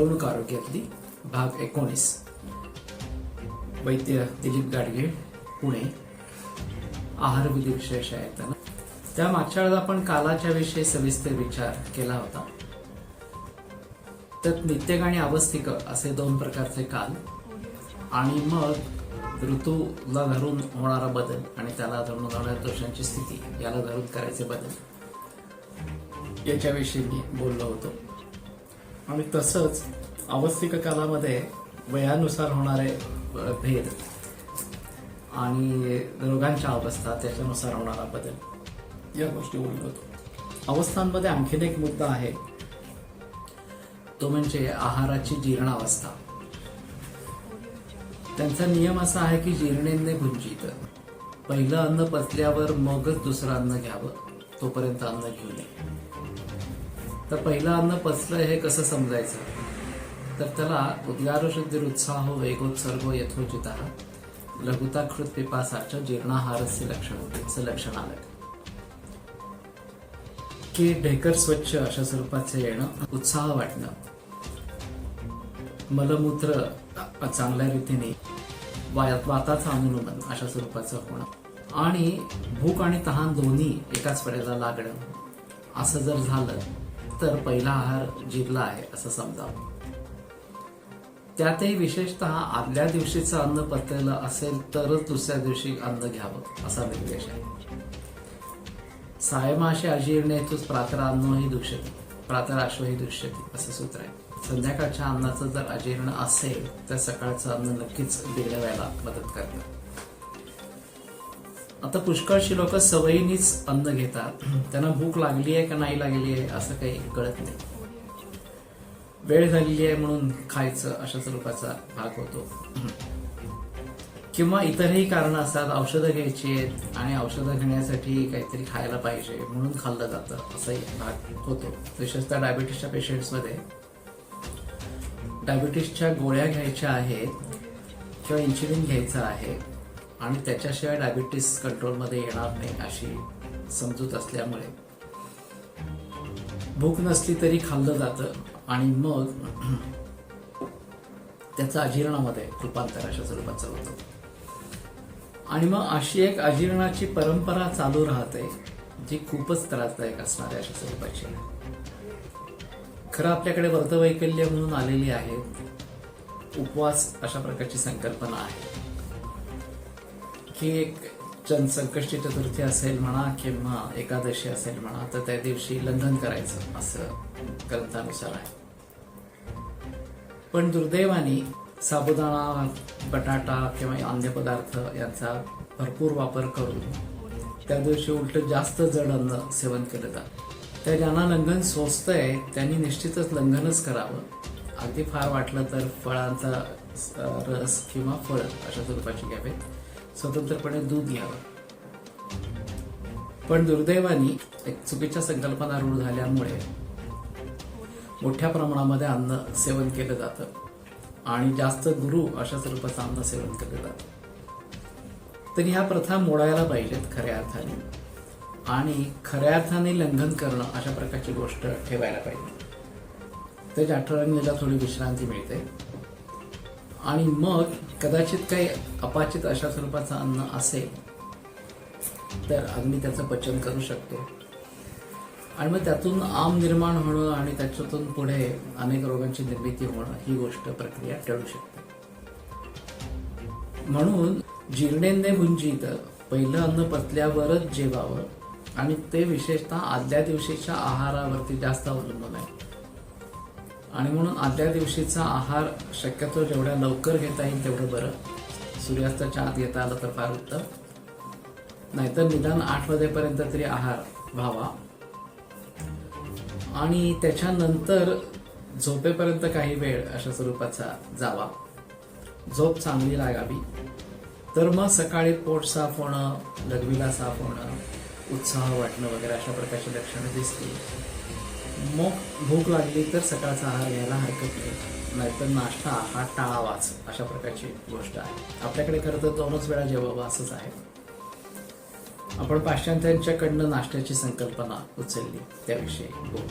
गुंतवणूक आरोग्यातली भाग एकोणीस. वैद्य दिलीप गाडगे पुणे. आहार विधी विशेष आहेत त्या मागच्या वेळेला आपण कालाच्या विषयी सविस्तर विचार केला होता. त्यात नित्यक आणि अवस्थिक असे दोन प्रकारचे काल आणि मग ऋतूला धरून होणारा बदल आणि त्याला धरून होणाऱ्या दोषांची स्थिती याला धरून करायचे बदल. याच्याविषयी मी बोललो होतो. आणि तसंच अवस्थिक कालामध्ये वयानुसार होणारे भेद आणि रोगांच्या अवस्था त्याच्यानुसार होणारा बदल. या गोष्टी बोललो होतो. अवस्थांमध्ये आणखीन एक मुद्दा आहे. तो म्हणजे आहाराची जीर्णावस्था. त्यांचा नियम असा आहे की जीर्णेंने भुंजित. पहिलं अन्न पचल्यावर मगच दुसरं अन्न घ्यावं तोपर्यंत अन्न घेऊ नये. तर पहिलं अन्न पचलं हे कसं समजायचं? तर त्याला उद्गारशुद्धीर उत्साह वेगोत्सर्ग यथोचित लघुताकृत पिपासाच्या जीर्णाहारस्य लक्षण होते लक्षण आलं की ढेकर स्वच्छ अशा स्वरूपाचे येणं उत्साह वाटणं. मलमूत्र चांगल्या रीतीने वाया- वाताचं अनुलंबन अशा स्वरूपाचं होणं. आणि भूक आणि तहान दोन्ही एकाच वेळेला लागणं. असं जर झालं तर पहिला आहार जिरला आहे असं समजावं त्यातही विशेषतः आदल्या दिवशीचं अन्न पचलेलं असेल तरच दुसऱ्या दिवशी अन्न घ्यावं असा निर्देश आहे. सायमाशे अजीर्ण हेतूच प्रातरान्न ही दुष्यती प्रातराश्व ही दुष्यती असं सूत्र आहे. संध्याकाळच्या अन्नाचं जर अजीर्ण असेल तर सकाळचं अन्न नक्कीच बिघडवायला मदत करतं. आता पुष्कळशी लोक सवयीनीच अन्न घेतात. त्यांना भूक लागली आहे का नाही लागली आहे असं काही कळत नाही. वेळ झालेली आहे म्हणून खायचं अशा स्वरूपाचा भाग होतो. किंवा इतरही कारण असतात औषधं घ्यायची आहेत आणि औषधं घेण्यासाठी काहीतरी खायला पाहिजे म्हणून खाल्लं जातं असाही भाग होतो. विशेषतः डायबिटीसच्या पेशंट्समध्ये डायबिटीसच्या गोळ्या घ्यायच्या आहेत किंवा इन्शुलिन घ्यायचं आहे. आणि त्याच्याशिवाय डायबिटीस कंट्रोलमध्ये येणार नाही अशी समजूत असल्यामुळे. भूक नसली तरी खाल्लं जातं आणि मग त्याचं अजीर्णामध्ये रूपांतर अशा स्वरूपाचं होतं. आणि मग अशी एक अजीर्णाची परंपरा चालू राहते जी खूपच त्रासदायक असणारी अशा स्वरूपाची. खरं आपल्याकडे व्रतवैकल्य म्हणून आलेली आहे. उपवास अशा प्रकारची संकल्पना आहे. की एक चंद संकष्टी चतुर्थी असेल म्हणा किंवा एकादशी असेल म्हणा तर त्या दिवशी लंघन करायचं असं ग्रंथानुसार आहे. पण दुर्दैवाने साबुदाणा बटाटा किंवा अन्य पदार्थ यांचा भरपूर वापर करून त्या दिवशी उलट जास्त जड अन्न सेवन केलं जातं. त्या ज्यांना लंघन सोचतंय त्यांनी निश्चितच लंघनच करावं. अगदी फार वाटलं तर फळांचा रस किंवा फळ अशा स्वरूपाची घ्यावेत. स्वतंत्रपणे दूध घ्यावं. पण दुर्दैवाने एक चुकीच्या संकल्पना रूढ झाल्यामुळे मोठ्या प्रमाणामध्ये अन्न सेवन केलं जातं आणि जास्त गुरु अशा स्वरूपाचं अन्न सेवन केलं जातं. तर ह्या प्रथा मोडायला पाहिजेत खऱ्या अर्थाने आणि खऱ्या अर्थाने लंघन करणं अशा प्रकारची गोष्ट ठेवायला पाहिजे. त्याच्या आठवड्यांनीला थोडी विश्रांती मिळते. आणि मग कदाचित काही अपाचित अशा स्वरूपाचं अन्न असेल तर आम्ही त्याचं पचन करू शकतो. आणि मग त्यातून आम निर्माण होणं आणि त्याच्यातून पुढे अनेक रोगांची निर्मिती होणं ही गोष्ट प्रक्रिया टळू शकते. म्हणून जीर्णेंदे भुंजीत पहिलं अन्न पचल्यावरच जेवावं आणि ते विशेषतः आदल्या दिवशीच्या आहारावरती जास्त अवलंबून आहे. आणि म्हणून आदल्या दिवशीचा आहार शक्यतो जेवढ्या लवकर घेता येईल तेवढं बरं. सूर्यास्ताच्या आत घेता आलं तर फार उत्तम. नाहीतर निदान आठ वाजेपर्यंत तरी आहार व्हावा. आणि त्याच्यानंतर झोपेपर्यंत काही वेळ अशा स्वरूपाचा जावा. झोप चांगली लागावी. तर मग सकाळी पोट साफ होणं लघवीला साफ होणं उत्साह वाटणं वगैरे अशा प्रकारची लक्षणं दिसतील. मग भूक लागली तर सकाळचा आहार घ्यायला हरकत नाही. नाहीतर नाश्ता हा टाळावाच अशा प्रकारची गोष्ट आहे. आपल्याकडे खरं तर दोनच वेळा जेवावं असंच आहे. आपण पाश्चात्यांच्याकडनं नाश्त्याची संकल्पना उचलली त्याविषयी. बोलू